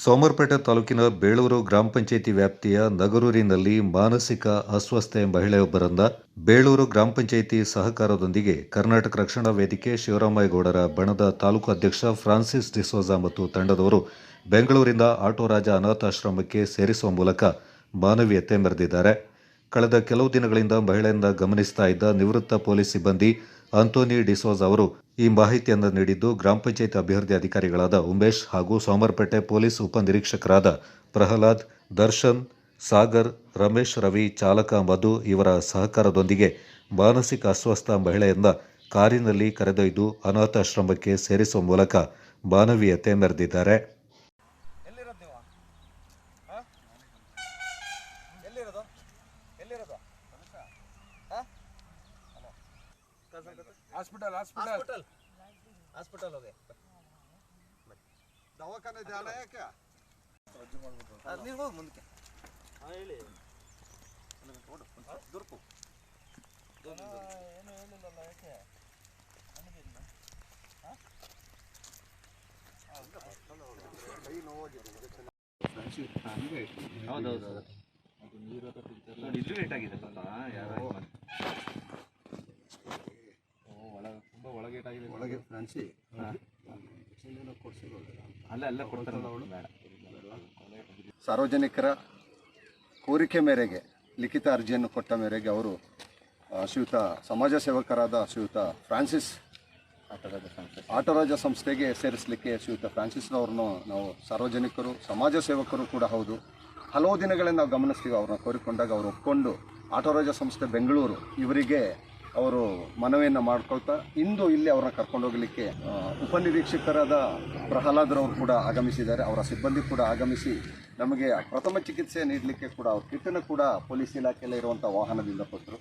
ಸೋಮರ್ಪೇಟೆ ತಾಲೂಕಿನ ಬೇಳೂರು ಗ್ರಾಮ ಪಂಚಾಯಿತಿ ವ್ಯಾಪ್ತಿಯ ನಗರೂರಿನಲ್ಲಿ ಮಾನಸಿಕ ಅಸ್ವಸ್ಥೆ ಮಹಿಳೆಯೊಬ್ಬರನ್ನ ಬೇಳೂರು ಗ್ರಾಮ ಪಂಚಾಯಿತಿ ಸಹಕಾರದೊಂದಿಗೆ ಕರ್ನಾಟಕ ರಕ್ಷಣಾ ವೇದಿಕೆ ಶಿವರಾಮೇಗೌಡರ ಬಣದ ತಾಲೂಕು ಅಧ್ಯಕ್ಷ ಫ್ರಾನ್ಸಿಸ್ ಡಿಸೋಜಾ ಮತ್ತು ತಂಡದವರು ಬೆಂಗಳೂರಿನ ಆಟೋ ರಾಜ ಅನಾಥಾಶ್ರಮಕ್ಕೆ ಸೇರಿಸುವ ಮೂಲಕ ಮಾನವೀಯತೆ ಮೆರೆದಿದ್ದಾರೆ. ಕಳೆದ ಕೆಲವು ದಿನಗಳಿಂದ ಮಹಿಳೆಯಿಂದ ಗಮನಿಸ್ತಾ ಇದ್ದ ನಿವೃತ್ತ ಪೊಲೀಸ್ ಸಿಬ್ಬಂದಿ ಆಂಟೋನಿ ಡಿಸೋಜ್ ಅವರು ಈ ಮಾಹಿತಿಯನ್ನು ನೀಡಿದ್ದು ಗ್ರಾಮ ಪಂಚಾಯತ್ ಅಭಿವೃದ್ಧಿ ಅಧಿಕಾರಿಗಳಾದ ಉಮೇಶ್ ಹಾಗೂ ಸೋಮರ್ಪೇಟೆ ಪೊಲೀಸ್ ಉಪನಿರೀಕ್ಷಕರಾದ ಪ್ರಹ್ಲಾದ್, ದರ್ಶನ್, ಸಾಗರ್, ರಮೇಶ್, ರವಿ, ಚಾಲಕ ಮಧು ಇವರ ಸಹಕಾರದೊಂದಿಗೆ ಮಾನಸಿಕ ಅಸ್ವಸ್ಥ ಮಹಿಳೆಯನ್ನ ಕಾರಿನಲ್ಲಿ ಕರೆದೊಯ್ದು ಅನಾಥಾಶ್ರಮಕ್ಕೆ ಸೇರಿಸುವ ಮೂಲಕ ಮಾನವೀಯತೆ ಮೆರೆದಿದ್ದಾರೆ ಎಲ್ಲಿರೋದು ನೀವು ಹಾಂ ಎಲ್ಲಿರೋದು ಎಲ್ಲಿರೋದು ಹಾಸ್ಪಿಟಲ್ ಹಾಸ್ಪಿಟಲ್. ಹಾಸ್ಪಿಟಲ್. ಹೋಗಿ. ದವಾಖಾನೆ ಜಾಲ ಯಾಕೆ? ನೀವು ಹೋಗಿ ಮುಂದಕ್ಕೆ. ಹಾಂ ಹೇಳಿ. ದುರ್ಕು. ಏನು ಹೇಳಿಲ್ಲಲ್ಲ ಯಾಕೆ? ಹೌದೌದು ನೋಡಿ ಇಲ್ಲೂ ಲೇಟ್ ಆಗಿದೆ ಪಾಪ ಯಾರೋ ಆಗಿದೆ ಒಳಗೆ ಫ್ರಾನ್ಸಿ ಅಲ್ಲ ಅಲ್ಲ ಕೊಡ್ತಾರೆ. ಸಾರ್ವಜನಿಕರ ಕೋರಿಕೆ ಮೇರೆಗೆ ಲಿಖಿತ ಅರ್ಜಿಯನ್ನು ಕೊಟ್ಟ ಮೇರೆಗೆ ಅವರು ಶ್ರೀಯುತ ಸಮಾಜ ಸೇವಕರಾದ ಶ್ರೀಯುತ ಫ್ರಾನ್ಸಿಸ್ ಆಟೋರಾಜ ಸಂಸ್ಥೆಗೆ ಸೇರಿಸಲಿಕ್ಕೆ ಶ್ರೀಯುತ ಫ್ರಾನ್ಸಿಸ್ ಅವರನ್ನು ನಾವು ಸಾರ್ವಜನಿಕರು ಸಮಾಜ ಸೇವಕರು ಕೂಡ ಹೌದು. ಹಲವು ದಿನಗಳಿಂದ ನಾವು ಗಮನಿಸ್ತೀವಿ ಅವ್ರನ್ನ ಕೋರಿಕೊಂಡಾಗ ಅವರು ಒಪ್ಕೊಂಡು ಆಟೋರಾಜ ಸಂಸ್ಥೆ ಬೆಂಗಳೂರು ಇವರಿಗೆ ಅವರು ಮನವಿಯನ್ನು ಮಾಡ್ಕೊಳ್ತಾ ಇಂದು ಇಲ್ಲಿ ಅವರನ್ನ ಕರ್ಕೊಂಡೋಗಲಿಕ್ಕೆ ಉಪನಿರೀಕ್ಷಕರಾದ ಪ್ರಹ್ಲಾದ್ರವರು ಕೂಡ ಆಗಮಿಸಿದ್ದಾರೆ. ಅವರ ಸಿಬ್ಬಂದಿ ಕೂಡ ಆಗಮಿಸಿ ನಮಗೆ ಪ್ರಥಮ ಚಿಕಿತ್ಸೆ ನೀಡಲಿಕ್ಕೆ ಕೂಡ ಅವ್ರ ಕಿಟ್ಟನ್ನು ಕೂಡ ಪೊಲೀಸ್ ಇಲಾಖೆಯಲ್ಲೇ ಇರುವಂಥ ವಾಹನದಿಂದ ಕೊಟ್ಟರು.